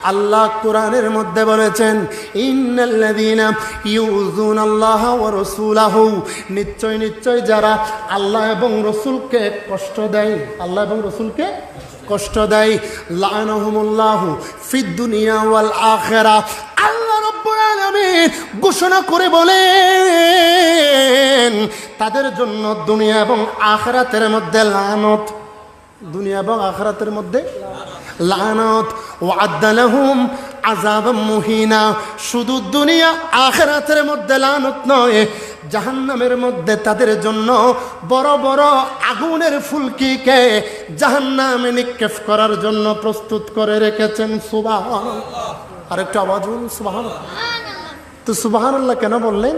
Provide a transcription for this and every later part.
আল্লাহ কোরআনের মধ্যে বলেছেন নিশ্চয় নিশ্চয় যারা আল্লাহ এবং রসুলকে কষ্ট দেয়, আল্লাহ এবং রসুলকে কষ্ট দেয়। লানাহুমুল্লাহু ফিদ দুনিয়া ওয়াল আখিরা। আল্লাহ রাব্বুল আলামিন ঘোষণা করে বলেন, তাদের জন্য দুনিয়া এবং আখিরাতের মধ্যে লানত। দুনিয়া এবং আখরাতের মধ্যে লানত ওয়াদ্দালাহুম আজাব মুহিনা। শুধু দুনিয়া আখরাতের মধ্যে লানত নয় জাহান্নামের মধ্যে তাদের জন্য বড় বড় আগুনের ফুলকিকে জাহান্নামে নিক্ষেপ করার জন্য প্রস্তুত করে রেখেছেন সুবাহ আরেকটা আওয়াজ বলুন সুবাহ তো সুবাহান আল্লাহ কেন বললেন?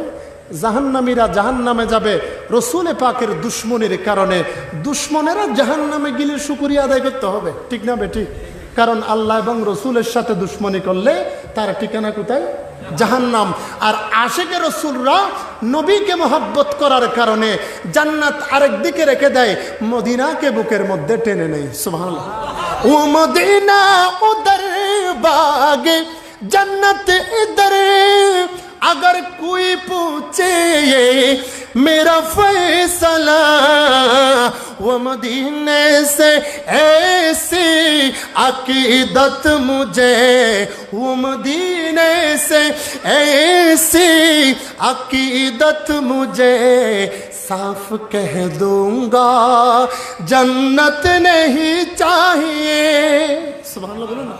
জাহান্নামীরা জাহান্নামে যাবে রসুলে পাকের দুশ্মনের কারণে। দুশ্মনেরা জাহান্নামে গিলে শুকুরিয়া আদায় করতে হবে। ঠিক না বেটি কারণ আল্লাহ এবং রসুলের সাথে দুশ্মনী করলে তার ঠিকানা কোথায়? জাহান্নাম। আর আশেকে রসুলরা নবীকে মহাব্বত করার কারণে জান্নাত আরেক দিকে রেখে দেয়, মদিনাকে বুকের মধ্যে টেনে নেই সুভান ও মদিনা উদর বাগে জান্নাত ইদরে अगर कोई पूछे ये मेरा फैसला, वो मदीने से ऐसी अकीदत मुझे, वो मदीने से ऐसी अकीदत मुझे साफ़ कह दूँगा, जन्नत नहीं चाहिए। अल्लाह, बोलो ना।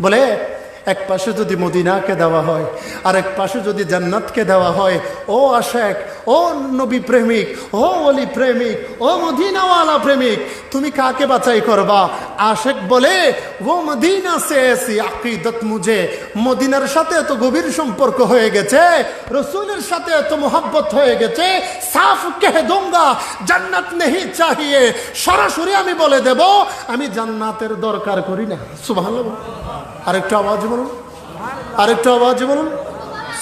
বলে এক পাশে যদি মদিনাকে দেওয়া হয় আর এক পাশে যদি জান্নাতকে দেওয়া হয়, ও আশেক ও নবী প্রেমিক, ও অলি প্রেমিক, ও মদিনাওয়ালা প্রেমিক, তুমি কাকে বাছাই করবা? আশেক বলে, ও মদিনা সে আকিদত মুঝে মদিনার সাথে এত গভীর সম্পর্ক হয়ে গেছে, রসুলের সাথে এত মোহাব্বত হয়ে গেছে, সাফ কে দোঙ্গা জান্নাত নেহি চাহিয়ে, সরাসরি আমি বলে দেব, আমি জান্নাতের দরকার করি না। সুবাহ আরেকটু আওয়াজ বলুন। আরেকটা আওয়াজ বলুন।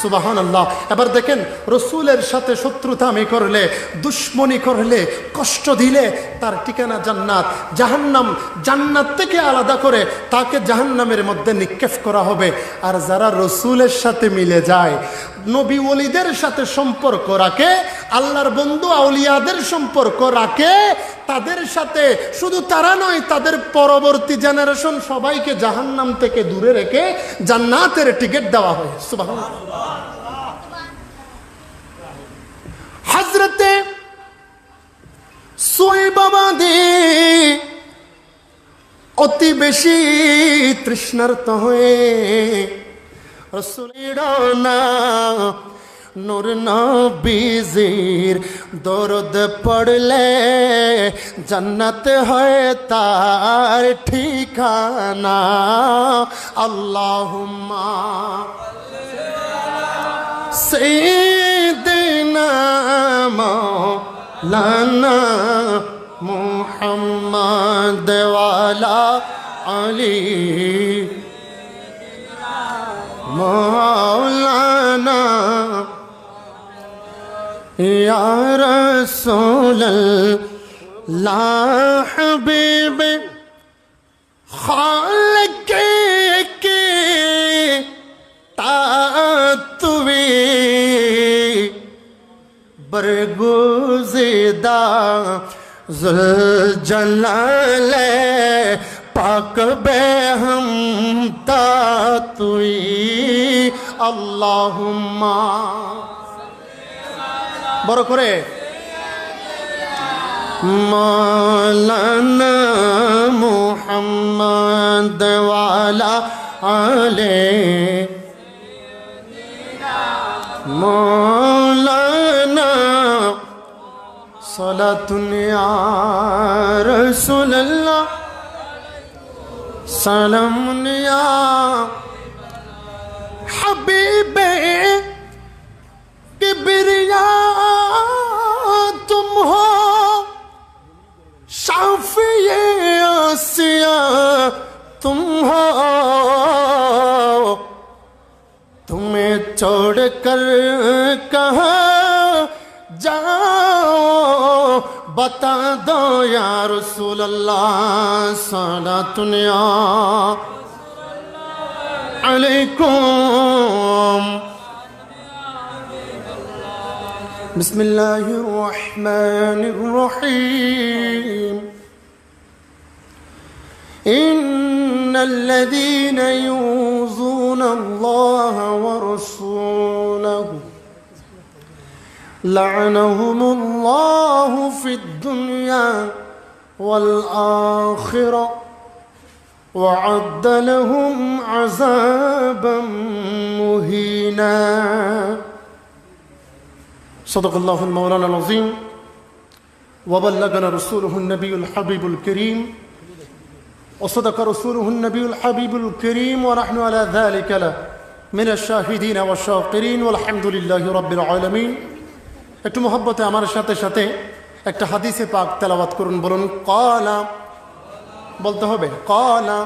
সুবাহান আল্লাহ এবার দেখেন, রসুলের সাথে শত্রুতা আমি করলে, দুশ্মনী করলে, কষ্ট দিলে তার ঠিকানা জান্নাত। জাহান্নাম জান্নাত থেকে আলাদা করে তাকে জাহান্নামের মধ্যে নিক্ষেপ করা হবে। আর যারা রসুলের সাথে মিলে যায়, নবী ওলিদের সাথে সম্পর্ক রাখে, আল্লাহর বন্ধু আউলিয়াদের সম্পর্ক রাখে তাদের সাথে, শুধু তারা নয়, তাদের পরবর্তী জেনারেশন সবাইকে জাহান্নাম থেকে দূরে রেখে জান্নাতের টিকিট দেওয়া হয় সুবহানাল্লাহ। হজরতে অতি বেশি তৃষ্ণার্ত হয়ে, রসুলের না নূর নবীজির দরদ পড়লে জান্নাত হয় তার ঠিকানা আল্লাহুম্মা سيدنا مولانا محمد وعلى علي مولانا يا رسول الله حبيبي خالقك تطوي برگزیدہ جلال پاک بے ہم تطوي اللهم বড় করে। মালানা মুহাম্মদ ওয়ালা আলে। মৌলানা সালাতুন ইয়া রাসূলুল্লাহ। সালামুন ইয়া तुम हो शाफिए आसिया तुम हो तुम्हें छोड़ कर कहा जाओ बता दो या रसूल अल्लाह सारा दुनिया अलैकुम بسم الله الرحمن الرحيم. إن الذين يوزون الله ورسوله لعنهم الله في الدنيا والآخرة وعد لهم عذابا مهينا. صدق الله المولانا العظيم وبلغنا رسوله النبي الحبيب الكريم وصدق رسوله النبي الحبيب الكريم ونحن على ذلك له من الشاهدين والشاكرين والحمد لله رب العالمين একটু মহব্বতে আমার সাথে সাথে একটা হাদিসে পাক তেলাওয়াত করুন বলুন কলা বলতে হবে কলা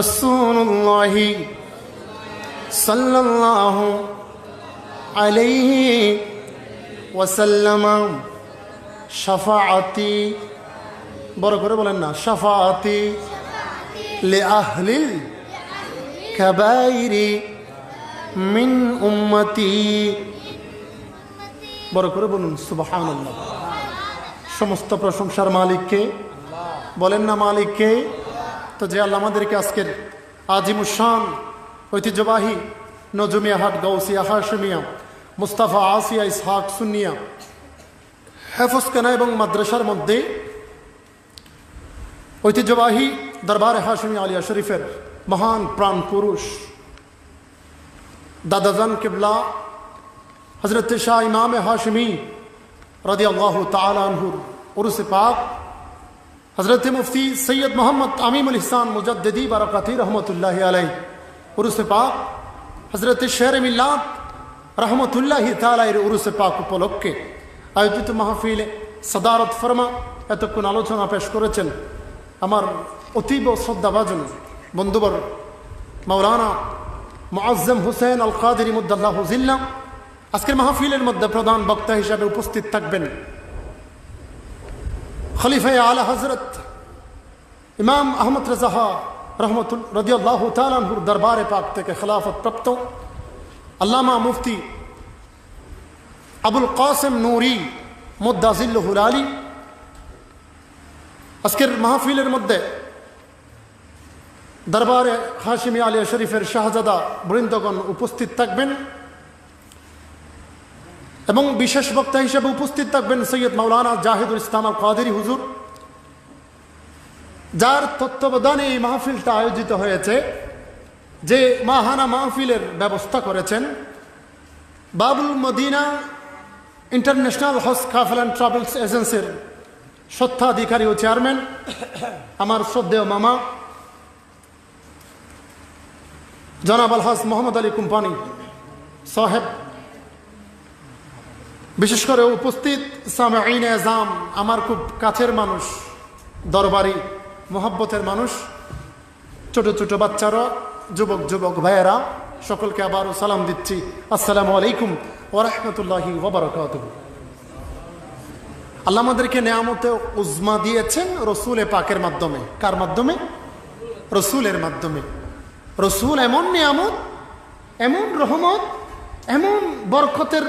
রসুল্লাহি সাল্লাল্লাহু আলাইহি ওয়াসাল্লাম শাফাআতি, বড় করে বলেন না, শাফাআতি লি আহলিল কাবাইরি মিন উম্মতি। বড় করে বলুন, সুবহানাল্লাহ। সমস্ত প্রশংসার মালিককে, বলেন না মালিককে, তো যে আল্লাহ আমাদেরকে আজকের আজিমুসান ঐতিহ্যবাহী নজমিয়া হাট গৌসিয়া হাশমিয়া মুস্তাফা আসিয়া ইসহাক সুনিয়া হেফসকানা এবং মাদ্রাসার মধ্যে ঐতিহ্যবাহী দরবার হাশমি আলিয়া শরীফের মহান প্রাণ পুরুষ, দাদাজান কিবলা হজরত শাহ ইমাম হাশমি রদি আল্লাহ তালহুর উরুস পাক হজরত মুফতি সৈয়দ মোহাম্মদ আমিমুল ইহসান মুজদ্দি বারকাতি রহমতুল্লাহ আলাই উরুস পাক হজরত শের রহমতুল্লাহ তালাইয়ের উরুসে পাক উপলক্ষে আয়োজিত মাহফিলে সদারত ফরমা এতক্ষণ আলোচনা পেশ করেছেন আমার অতীব শ্রদ্ধাভাজন বন্ধুবর মৌলানা মুআজ্জম হুসেন আল কাদির মুদাল্লাহ জিল্লা। আজকের মাহফিলের মধ্যে প্রধান বক্তা হিসাবে উপস্থিত থাকবেন খলিফায় আলা হজরত ইমাম আহমদ রাজাহা রহমতুল রদিয়াল্লাহ তালানহুর দরবারে পাক থেকে খেলাফত প্রাপ্ত আল্লামা মুফতি আবুল কাসেম নুরি মুদাজিল্লহুল আলী। আজকের মাহফিলের মধ্যে দরবারে হাশিমি আলিয়া শরীফের শাহজাদা বৃন্দগণ উপস্থিত থাকবেন এবং বিশেষ বক্তা হিসেবে উপস্থিত থাকবেন সৈয়দ মৌলানা জাহিদুল ইসলাম আল কাদেরি হুজুর, যার তত্ত্বাবধানে এই মাহফিলটা আয়োজিত হয়েছে। যে মাহানা মাহফিলের ব্যবস্থা করেছেন, Babul Madina international Hajj Kafela and travels এজেন্সির সত্ত্বাধিকারী ও চেয়ারম্যান, আমার শ্রদ্ধেয় মামা, জনাব আলহাজ মোহাম্মদ আলী কোম্পানি সাহেব, বিশেষ করে উপস্থিত সামাইন এজাম, আমার খুব কাছের মানুষ, দরবারি, মোহাব্বতের মানুষ, ছোট ছোট বাচ্চারা যুবক যুবক ভাইয়েরা, সকলকে আবারও সালাম দিচ্ছি। আসসালামু আলাইকুম ওরহমতুল্লাহি ওবরকাত আল্লাহ আমাদেরকে নেয়ামতে উজমা দিয়েছেন রসুল পাকের মাধ্যমে। কার মাধ্যমে? রসুলের মাধ্যমে। রসুল এমন নিয়ামত, এমন রহমত, এমন বরকতের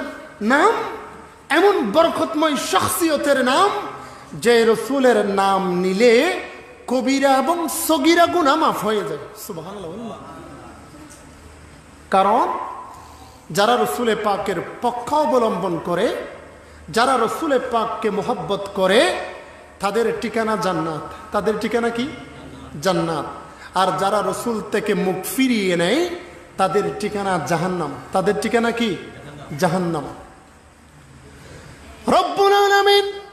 নাম, এমন বরকতময় শখসিয়তের নাম যে রসুলের নাম নিলে কবিরা এবং সগিরা গুণা মাফ হয়ে যায়। বলুন। কারণ যারা রসুলে পাকের পক্ষ অবলম্বন করে, যারা রসুলে পাককে মোহব্বত করে, তাদের ঠিকানা জান্নাত। তাদের ঠিকানা কি? জান্নাত। আর যারা রসুল থেকে মুখ ফিরিয়ে নেয়, তাদের ঠিকানা জাহান্নাম। তাদের ঠিকানা কি? জাহান্নাম। রব্বুল আলামিন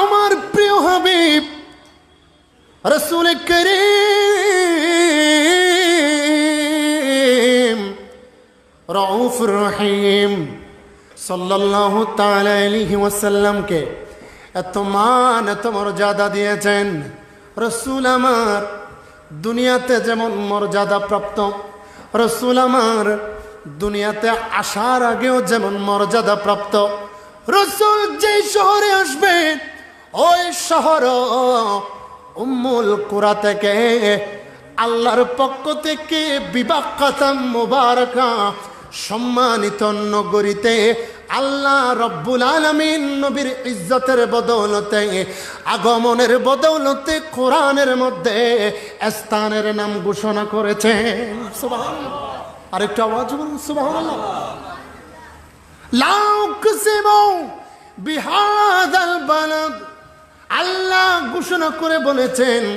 আমার প্রিয় হাবিব, রসুল করিম, রউফ রহিম তাআলা আলাইহি ওয়াসাল্লামকে এত মান, এত মর্যাদা দিয়েছেন। রসুল আমার দুনিয়াতে যেমন মর্যাদা প্রাপ্ত, রসুল আমার দুনিয়াতে আসার আগেও যেমন মর্যাদা প্রাপ্ত, রসুল যে শহরে আসবেন ওই শহর উম্মুল কুরা থেকে আল্লাহর পক্ষ থেকে বিবাহ খাতাম মোবারকা, সম্মানিত নগরীতে আল্লাহ রব্বুল আলমিন নবীর ইজ্জতের বদৌলতে, আগমনের বদৌলতে কোরআনের মধ্যে স্থানের নাম ঘোষণা করেছে। আরেকটু আওয়াজ বলুন, সুবহানাল্লাহ। লা উকসিমু বিহাদাল বালাদ। আল্লাহ ঘোষণা করে বলেছেন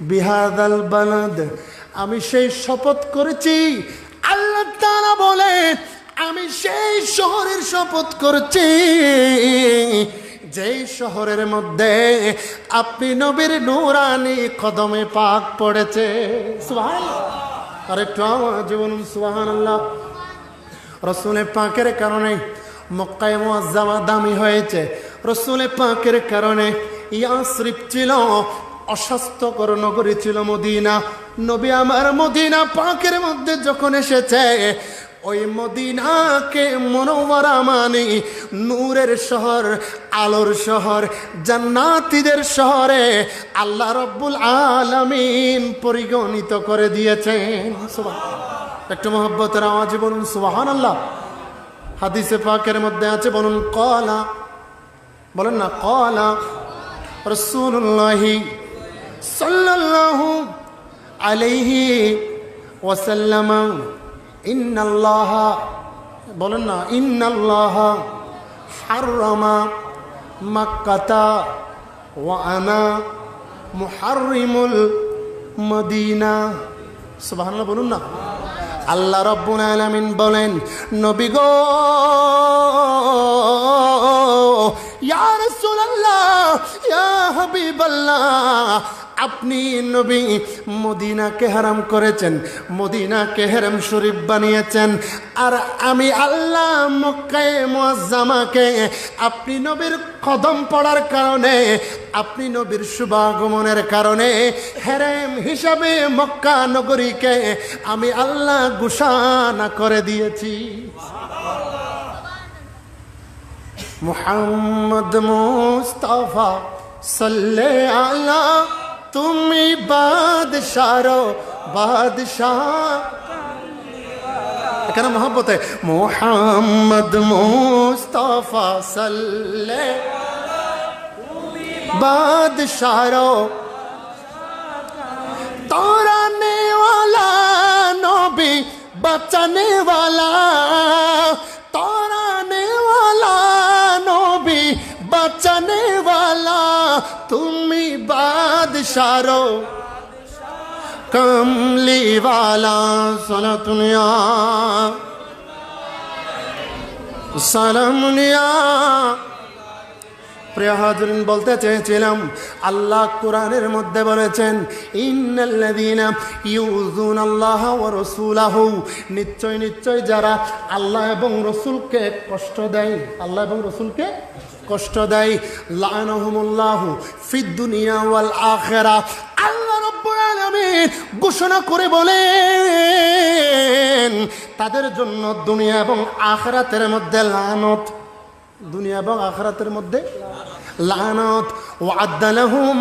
বিহাদাল বালাদ। আমি সেই শপথ করেছি। আল্লাহ তাআলা বলে, আমি সেই শহরের শপথ করছি। যেই শহরের মধ্যে আপনি নবীর নুরানি কদমে পাক পড়েছে। সুবহানাল্লাহ। আরেকটু জীবন বলুন, সুবহানাল্লাহ। রসুলের পাকের কারণে মক্কায় মুআজ্জামা দামি হয়েছে। রসুলে পাকের কারণে ইয়াসরিফ ছিল, অস্বাস্থ্যকর নগরী ছিল মদিনা। নবী আমার মদিনা পাকের মধ্যে যখন এসেছে, ওই মদিনাকে মনোবরা মানি নূরের শহর, আলোর শহর, জান্নাতীদের শহরে আল্লাহ রব্বুল আলামিন পরিগণিত করে দিয়েছেন। একটু মোহব্বতের আওয়াজে বলুন সুবাহান আল্লাহ হাদিসে পাকের মধ্যে আছে, বলুন, কলা। বলেন না, কলা। রসুল্লাহি সাল্লাল্লাহু আলাইহি ওয়াসাল্লাম ইন্নাল্লাহ। বলেন না, ইন্নাল্লাহ হাররামা মাক্কাতা ওয়া আনা মুহাররিমুল মদিনা। সুবহানাল্লাহ, বলুন না। আল্লাহ রব্বুল আলামিন বলেন নবী গো ইয়া রাসূলুল্লাহ ইয়া হাবিবাল্লাহ আপনি নবী মদিনাকে হারাম করেছেন, মদিনাকে হেরাম শরীফ বানিয়েছেন। আর আমি আল্লাহ মক্কায় মুআজ্জামাকে আপনি নবীর কদম পড়ার কারণে, আপনি নবীর শুভাগমনের কারণে হেরেম হিসাবে মক্কা নগরীকে আমি আল্লাহ ঘোষণা করে দিয়েছি। মোহাম্মদ মুস্তাফা সাল্লে আলা তুমি বাদশারো, বাদশাহ। কেন মোহাম্মত মোহাম্মদ মুস্তফা সাল্লে। বাদশারো, তোরা নেওয়ালা নবী বাঁচানে ওয়ালা তোরা নেওয়ালা নবী তালা তুমি বাদশারো কমলি সোনা দুনিয়া সালামুনিয়া প্রিয় বলতে চেয়েছিলাম, আল্লাহ কোরআনের মধ্যে বলেছেন, ইন্নাল্লাযীনা আল্লাহ ওয়া রাসূলাহু। নিশ্চয় নিশ্চয় যারা আল্লাহ এবং রসুলকে কষ্ট দেয়, আল্লাহ এবং রসুলকে কষ্ট দেয়। লানহমুল্লাহ ফিদ দুনিয়া ওয়াল আখেরা। আল্লাহ রব্বুল আলামিন ঘোষণা করে বলেন, তাদের জন্য দুনিয়া এবং আখরাতের মধ্যে লানত। দুনিয়া এবং আখরাতের মধ্যে লানত ও ওয়াদ্দালাহুম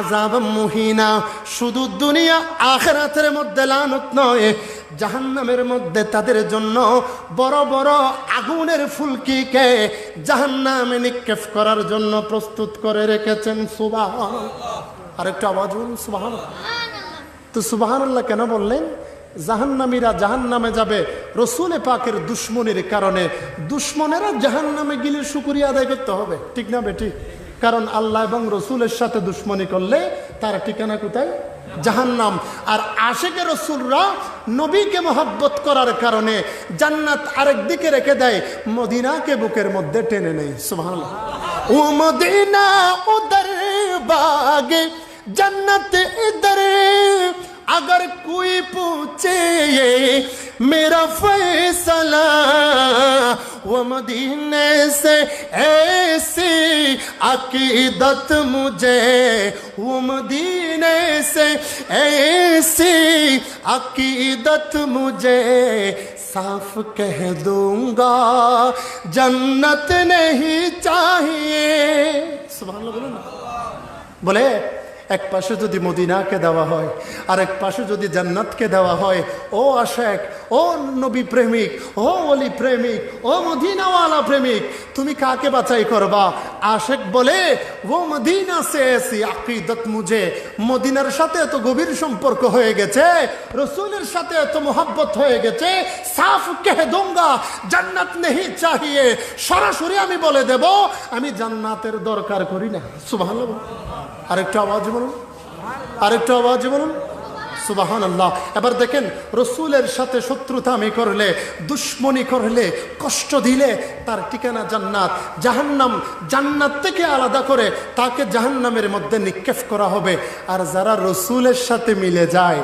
আজাব মুহিনা। শুধু দুনিয়া আখরাতের মধ্যে লানত নয়, জাহান্নামের মধ্যে তাদের জন্য বড় বড় আগুনের ফুলকিকে জাহান্নামে নিক্ষেপ করার জন্য প্রস্তুত করে রেখেছেন। সুবাহ আরেকটু আওয়াজ বলুন সুবাহ তো সুবাহান্লাহ কেন বললেন? জাহান্নামীরা জাহান নামে যাবে। রসুল পাকের দুশ্মনের কারণে দুশ্মনেরা জাহান নামে গেলে সুকুরিয়া আদায় করতে হবে। ঠিক না বেটি? কারণ আল্লাহ এবং রসুলের সাথে দুশ্মনী করলে তার ঠিকানা কোথায়? জাহান নাম আর আশেকে রসুলরা নবীকে মহাব্বত করার কারণে জান্নাত আরেক দিকে রেখে দেয়, মদিনাকে বুকের মধ্যে টেনে নেই সোহান ও মদিনা উদর বাগে জান্নাত ইদর अगर कोई पूछे मेरा फैसला, वो मदीने से ऐसी अकीदत मुझे, वो मदीने से ऐसी अकीदत मुझे साफ़ कह दूँगा, जन्नत नहीं चाहिए। सुबह बोलो। এক পাশে যদি মদিনাকে দেওয়া হয় আর এক পাশে যদি জান্নাতকে দেওয়া হয়, ও আশেক, ও নবী প্রেমিক, ও অলি প্রেমিক, ও মদিনাওয়ালা প্রেমিক, তুমি কাকে বাছাই করবা? আশেক বলে, ও মদিনা সে আকিদত মুঝে, মদিনার সাথে এত গভীর সম্পর্ক হয়ে গেছে, রসুলের সাথে এত মোহাব্বত হয়ে গেছে, সাফ কে দোঙ্গা, জান্নাত নেহি চাহিয়ে সরাসরি আমি বলে দেব, আমি জান্নাতের দরকার করি না। সুবাহ আরেকটু আওয়াজ বলুন। আরেকটু আওয়াজ বলুন। সুবাহান আল্লাহ এবার দেখেন, রসুলের সাথে শত্রুতা আমি করলে, দুশ্মনী করলে, কষ্ট দিলে, তার ঠিকানা জান্নাত। জাহান্নাম জান্নাত থেকে আলাদা করে তাকে জাহান্নামের মধ্যে নিক্ষেপ করা হবে। আর যারা রসুলের সাথে মিলে যায়,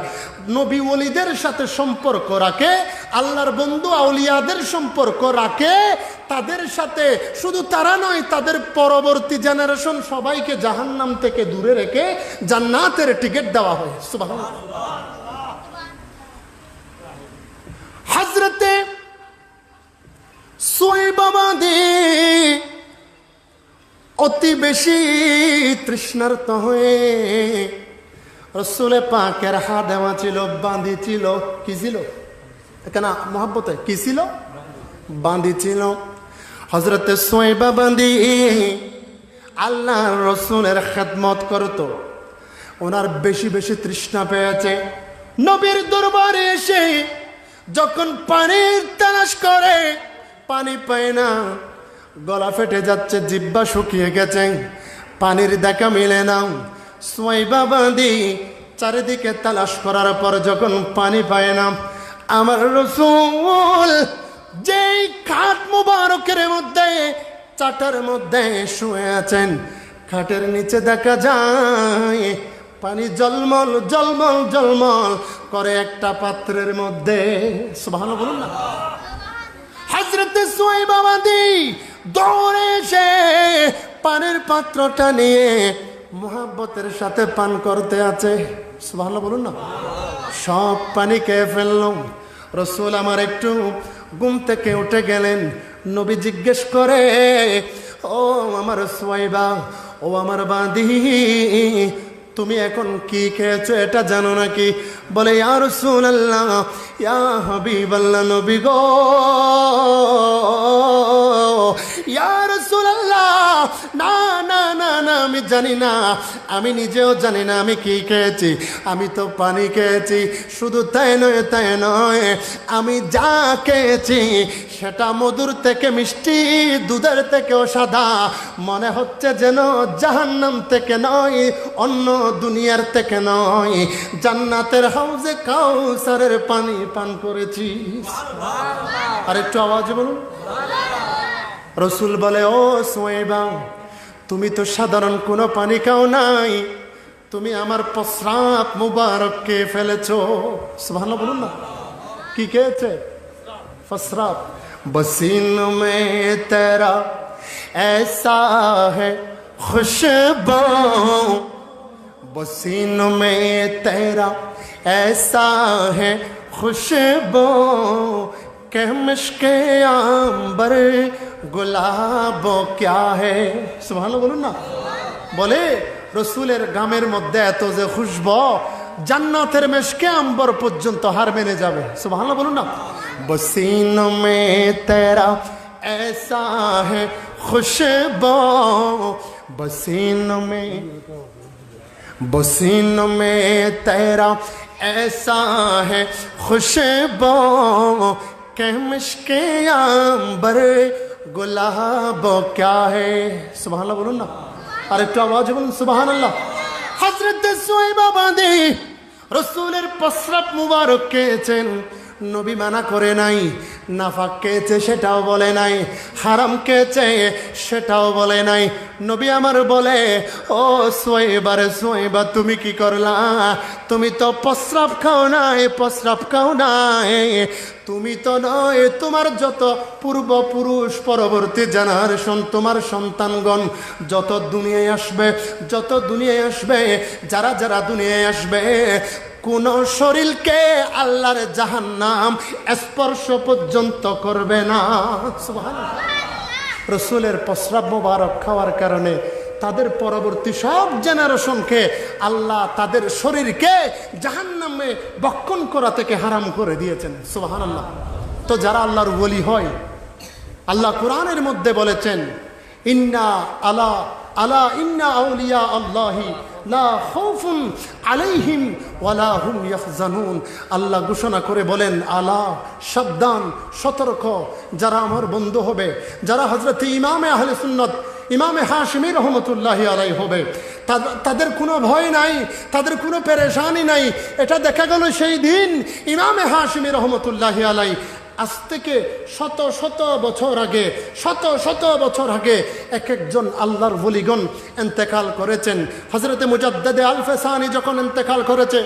নবী ওলিদের সাথে সম্পর্ক রাখে আল্লাহর বন্ধু আউলিয়াদের সম্পর্ক রাখে, তাদের সাথে শুধু তারা নয়, তাদের পরবর্তী জেনারেশন সবাইকে জাহান্নাম থেকে দূরে রেখে জান্নাতের টিকিট দেওয়া হয়। হজরতে অতি বেশি তৃষ্ণার্ত হয়ে রসুলে পাকের হাত দেওয়া ছিল, বাঁধি ছিল, কি ছিল? কেন? মহাব্বতে কি ছিল? বাঁধি ছিল। হজরতে সোয়েবা বাঁধি আল্লাহ রসুলের খেদমত করতো। ওনার বেশি বেশি তৃষ্ণা পেয়েছে। নবীর দরবারে এসে যখন পানির তালাশ করে, পানি পায় না। গলা ফেটে যাচ্ছে জিব্বা শুকিয়ে গেছে। পানির দেখা মিলে না। সোয়াইবা বাঁধি চারিদিকে তালাশ করার পর যখন পানি পায় না আমার রসুল, যেই খাট মুবারকের মধ্যে, চাটার মধ্যে শুয়ে আছেন, খাটের নিচে দেখা যায়, পানি জলমল জলমল জলমল করে একটা পাত্রের মধ্যে ভালো বলুন না। হাজরতে সোয়াইবাবাদি দৌড়ে এসে পানের পাত্রটা নিয়ে মোহাব্বতের সাথে পান করতে আছে ভালো বলুন না। সব পানি খেয়ে ফেললাম। রসুল আমার একটু ঘুম থেকে উঠে গেলেন। নবী জিজ্ঞেস করে, ও আমার সোয়াইবা, ও আমার বাঁধি তুমি এখন কি খেয়েছো এটা জানো নাকি? বলে ইয়ার আল্লাহ ইয়া হাবিব নবী গো ইয়ার না না আমি জানি না, আমি নিজেও জানি না আমি কি খেয়েছি, আমি তো পানি খেয়েছি, শুধু তাই নয় তাই নয়, আমি যা খেয়েছি, সেটা মধুর থেকে মিষ্টি, দুধের থেকেও সাদা, মনে হচ্ছে যেন জাহান্নাম থেকে নয়, অন্য দুনিয়ার থেকে নয়, জান্নাতের হাউজে কাউসারের পানি পান করেছি। আর একটু আওয়াজ বলুন। রসুল বলে, ও সোয়েবা তুমি তো সাধারণ কোনো পানি খাও নাই তুমি আমার প্রস্রাব মুবারককে ফেলেছ ভালো বলুন না কি খেয়েছে প্রস্রাব বসিন মে তেরা ऐसा है खुशबू बसीन में तेरा ऐसा है खुशबू के मुश्के आंबर गुलाबो क्या है সুবহান বলুন না বলে রসুলের গামের মধ্যে এত যে খুশব জান্নাতের মেশকে আম্বর পর্যন্ত হার মেনে যাবে সুবহান বলুন না বসিন মে তেরা ऐसा है खुशबू बसीन में बसीन में तेरा ऐसा है खुशबू के मुश्के आंबर গোলাব ক্যা হে সুবাহ বলুন না আর একটু আওয়াজ বলুন সুবাহ আল্লাহ হজরত সোহেব বাদে রসুলের প্রস্রাব মুবারক কেছেন নবী মানা করে নাই, নাফাক খেয়েছে সেটাও বলে নাই, হারাম খেয়েছে সেটাও বলে নাই। নবী আমার বলে, ও সোয়েবারে, সোয়েবা, তুমি কি করলা? তুমি তো প্রস্রাব খাও নাই, প্রস্রাব খাও নাই। তুমি তো নয়, তোমার যত পূর্বপুরুষ পরবর্তী জেনারেশন তোমার সন্তানগণ, যত দুনিয়ায় আসবে, যত দুনিয়ায় আসবে, যারা যারা দুনিয়ায় আসবে কোন শরীরকে আল্লাহর জাহান্নাম স্পর্শ পর্যন্ত করবে না। রসুলের প্রস্রাব মোবারক খাওয়ার কারণে তাদের পরবর্তী সব জেনারেশনকে আল্লাহ তাদের শরীরকে জাহান্নামে বক্ষণ করা থেকে হারাম করে দিয়েছেন। সুবাহান আল্লাহ তো যারা আল্লাহর বলি হয়, আল্লাহ কোরআনের মধ্যে বলেছেন, ইন্না আলা আলা ইন্না আউলিয়া আল্লাহি, লা খাউফুন আলাইহিম ওয়ালা হুম ইয়াহজানুন। আল্লাহ ঘোষণা করে বলেন, আলা, সাবধান, সতর্ক, যারা আমার বন্ধু হবে, যারা হযরত ইমামে আহলে সুন্নাত, ইমামে হাশমি রহমতুল্লাহ আলাই হবে তাদের কোনো ভয় নাই, তাদের কোনো পেরেশানি নাই। এটা দেখা গেল সেই দিন ইমামে হাশমি রহমতুল্লাহ আলাই আজ থেকে শত শত বছর আগে, শত শত বছর আগে এক একজন আল্লাহর বলিগণ এন্তেকাল করেছেন। হজরতে মুজাদ্দে আলফেসানি যখন এন্তেকাল করেছে,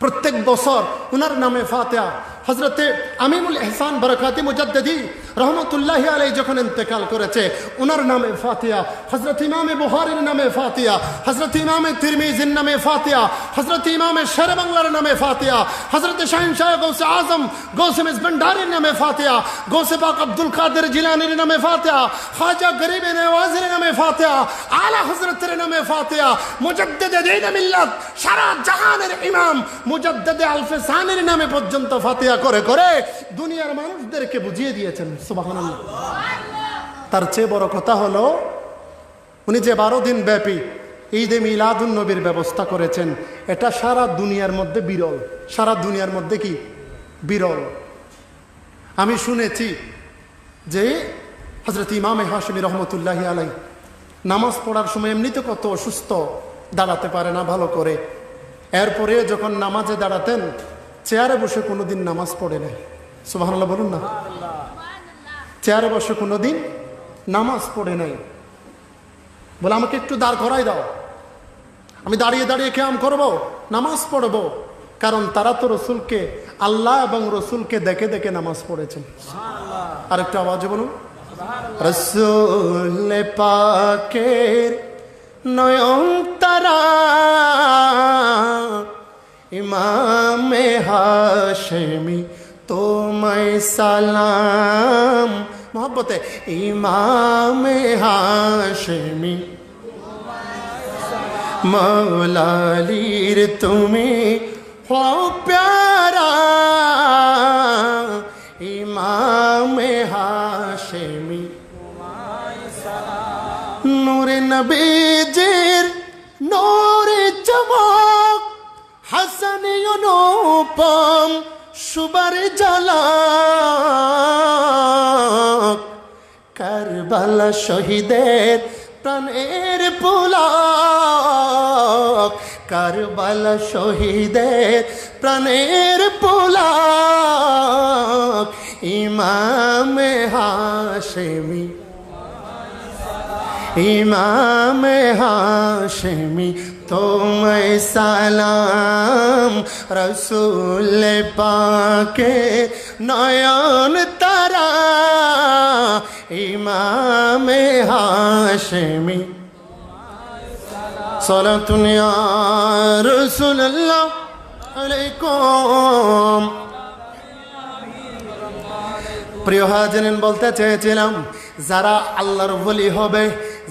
প্রত্যেক বছর উনার নামে ফাতেয়া হজরতে আমিমুল এহসান বরকাতি মুজাদ্দি রহমতুল্লাহ আলাই যখন ইন্তেকাল করেছে, উনার নামে ফাতিয়া হজরত ইমামে বুহারির নামে ফাতিয়া হজরত ইমামে তিরমিজির নামে ফাতিয়া হজরত ইমামে শের বাংলার নামে ফাতিয়া হজরত শাহিন শাহ গৌসে আজম, গৌসে মিস নামে ফাতিয়া, গৌসে পাক আব্দুল কাদের জিলানির নামে ফাতিয়া, খাজা গরিব নওয়াজের নামে ফাতিয়া, আলা হজরতের নামে ফাতিয়া, মুজাদ্দেদে দিন মিল্লাত সারা জাহানের ইমাম মুজাদ্দেদে আলফেসানের নামে পর্যন্ত ফাতিয়া করে করে দুনিয়ার মানুষদেরকে বুঝিয়ে দিয়েছেন, সুবহানাল্লাহ। তার চেয়ে বড় কথা হলো, উনি যে বারো দিন ব্যাপী ঈদে মিলাদুন নবীর ব্যবস্থা করেছেন, এটা সারা দুনিয়ার মধ্যে বিরল। সারা দুনিয়ার মধ্যে কি? বিরল। আমি শুনেছি যে হজরত ইমামে হাসমি রহমতুল্লাহ আলাই নামাজ পড়ার সময় এমনিতে কত অসুস্থ, দাঁড়াতে পারে না ভালো করে। এরপরে যখন নামাজে দাঁড়াতেন চেয়ারে বসে কোনো দিন নামাজ পড়ে নাই। সুবহানাল্লাহ বলুন না। চেয়ারে বসে কোনো দিন নামাজ পড়ে নাই। বলে, আমাকে একটু দাঁড় করাই দাও। আমি দাঁড়িয়ে দাঁড়িয়ে কেয়াম করব, নামাজ পড়ব। কারণ তারা তো রসুলকে, আল্লাহ এবং রসুলকে দেখে দেখে নামাজ পড়েছেন। আর একটু আওয়াজে বলুন। রসুল পাকের নয়ন তারা ইমামে হাশেমি, তোমায় সালাম। মোহব্বতে, ইমামে হাশেমি, মৌলালির তুমি হো প্যারা। ইমামে হাশেমি, নূরে নবীজির নূরে হাসানি অনুপম সুবার জালা কারবালা শহীদের প্রাণের পুলক। কারবালা শহীদের প্রাণের পুলক। ইমামে হাশেমি। ইমাম হাশেমি। তোমায় সালাম রসুল পাকে নয়ন তারা, ইমাম হাশেমি। সালাতুন ইয়া রাসূলুল্লাহ আলাইকুম। প্রিয় হাজেন বলতে চেয়েছিলাম, যারা আল্লাহর বলি হবে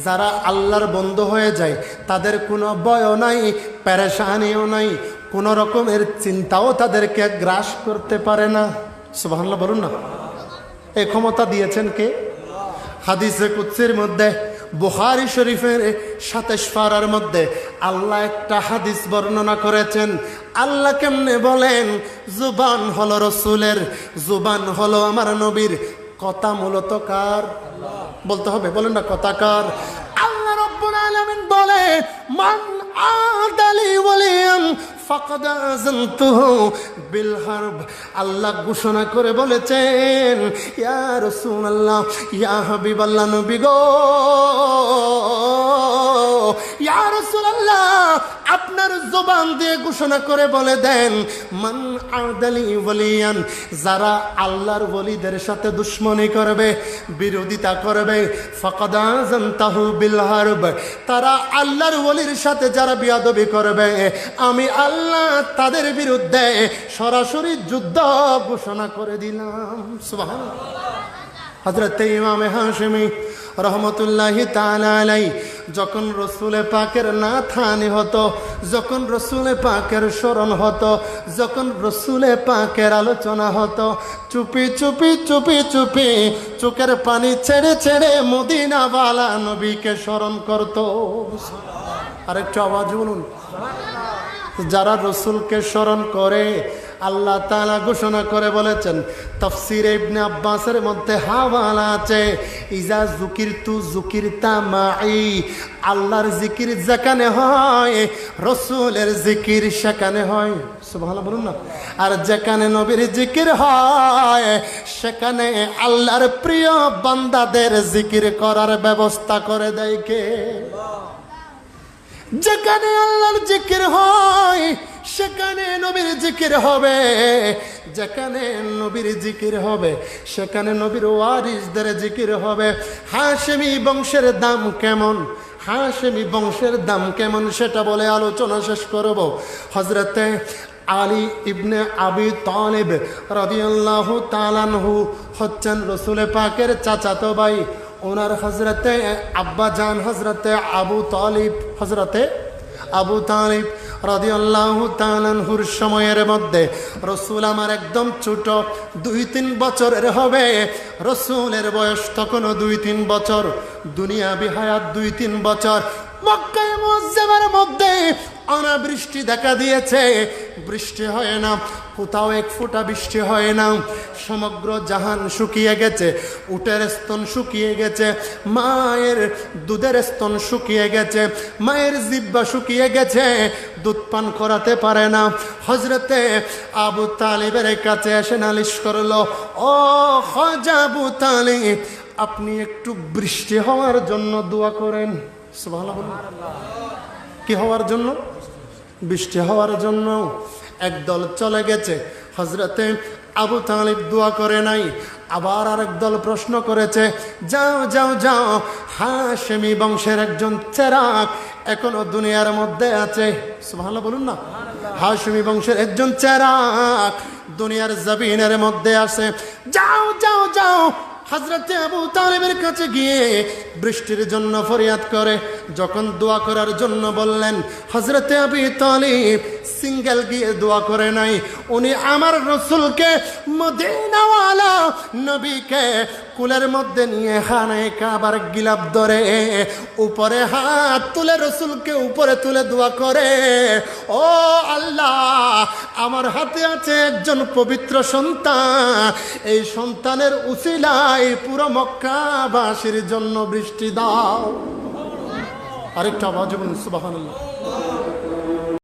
যারা আল্লাহর বন্ধ হয়ে যায়, তাদের কোনো বয় নাই প্যারেশানিও নাই, কোনো রকমের চিন্তাও তাদেরকে গ্রাস করতে পারে না। সুবহানাল্লাহ, বলুন না। এ ক্ষমতা দিয়েছেন কে? হাদিসে কুৎসির মধ্যে, বুখারি শরীফের সাতাশ পারার মধ্যে আল্লাহ একটা হাদিস বর্ণনা করেছেন, আল্লাহ কেমনে বলেন, জুবান হলো রসুলের, জুবান হলো আমার নবীর কথা মূলত কার? বলতে হবে, বলেন না, কথা কার? আল্লাহ রব্বুল আলামিন বলে, মান আদালি ওয়ালিয়ান ফাকাদ আযানতুহু বিল হারব। আল্লাহ ঘোষণা করে বলেছেন, ইয়া রাসূলুল্লাহ, ইয়া হাবিবাল্লাহ নবী গো আপনার জবান দিয়ে ঘোষণা করে বলে দেন, মান আদালি ওয়ালিয়ান যারা আল্লাহর ওলিদের সাথে দুশ্মনী করবে, বিরোধিতা করবে, ফাকাদ আযানতাহু তারা আল্লাহর ওলির সাথে যারা বিয়াদবি করবে, আমি আল্লাহ তাদের বিরুদ্ধে সরাসরি যুদ্ধ ঘোষণা করে দিলাম। সুবহানাল্লাহ। হজরত ইমামে হাশমি রহমতুল্লাহ তালাই যখন রসুলে পাকের না থানি হতো, যখন রসুলে পাকের স্মরণ হতো, যখন রসুলে পাকের আলোচনা হতো, চুপি চুপি চুপি চুপি চোখের পানি ছেড়ে ছেড়ে মদিনাওয়ালা নবীকে স্মরণ করতো। আরেকটু আওয়াজ বলুন। যারা রসুলকে স্মরণ করে আল্লাহ তাআলা ঘোষণা করে বলেছেন, তফসির ইবনে আব্বাসের মধ্যে হাওয়ালা আছে, ইজা জুকির তু জুকির তামাই আল্লাহর জিকির যেখানে হয়, রসুলের জিকির সেখানে হয়। সুবহানাল্লাহ বলুন না। আর যেখানে নবীর জিকির হয়, সেখানে আল্লাহর প্রিয় বান্দাদের জিকির করার ব্যবস্থা করে দেয় কে? যেখানে আল্লাহর জিকির হয় সেখানে নবীর জিকির হবে। যেখানে নবীর জিকির হবে, সেখানে নবীর ওয়ারিসদের জিকির হবে। হাশেমি বংশের দাম কেমন? হাশেমি বংশের দাম কেমন সেটা বলে আলোচনা শেষ করব। হজরতে আলী ইবনে আবি তালিব রাদিয়াল্লাহু তালানহু হচ্ছেন রসুলে পাকের চাচাতো ভাই। ওনার হজরতে আব্বা জান হজরতে আবু তালিব হজরতে আবু তালিব রাদিয়াল্লাহু তাআলাহুর সময়ের মধ্যে রসুল আমার একদম ছোট, দুই তিন বছরের হবে। রসুলের বয়স তখন দুই তিন বছর, দুনিয়া বিহায়াত দুই তিন বছর। মক্কায় মজ্জামের মধ্যে অনাবৃষ্টি দেখা দিয়েছে। বৃষ্টি হয় না, কোথাও এক ফোঁটা বৃষ্টি হয় না। সমগ্র জাহান শুকিয়ে গেছে, উটের স্তন শুকিয়ে গেছে, মায়ের দুধের স্তন শুকিয়ে গেছে, মায়ের জিব্বা শুকিয়ে গেছে। দুধ পান করাতে পারে না। হজরতে আবু তালিবের কাছে এসে নালিশ করল, ও হজা আবু তালিব, আপনি একটু বৃষ্টি হওয়ার জন্য দোয়া করেন। কি হওয়ার জন্য? বৃষ্টি হওয়ার জন্য একদল চলে গেছে। হজরতে আবু তালিব দোয়া করে নাই, আবার আরেক দল প্রশ্ন করেছে, যাও যাও যাও, হাশেমি বংশের একজন চেরাক এখনও দুনিয়ার মধ্যে আছে। ভালো বলুন না। হাশেমি বংশের একজন চেরাক দুনিয়ার জবিনের মধ্যে আছে। যাও যাও যাও হজরতে আবু তালেবের কাছে গিয়ে বৃষ্টির জন্য ফরিয়াদ করে। যখন দোয়া করার জন্য বললেন হজরতে আবি তালিব সিঙ্গেল গিয়ে দোয়া করে নাই, উনি আমার রসুলকে মদিনাওয়ালা নবীকে কুলের মধ্যে নিয়ে হানে কাবার গিলাপ ধরে, উপরে হাত তুলে রসুলকে উপরে তুলে দোয়া করে, ও আল্লাহ, আমার হাতে আছে একজন পবিত্র সন্তান, এই সন্তানের উসিলায় পুরো মক্কাবাসীর জন্য বৃষ্টি দাও। আরেকটা আওয়াজ বলুন সুবাহ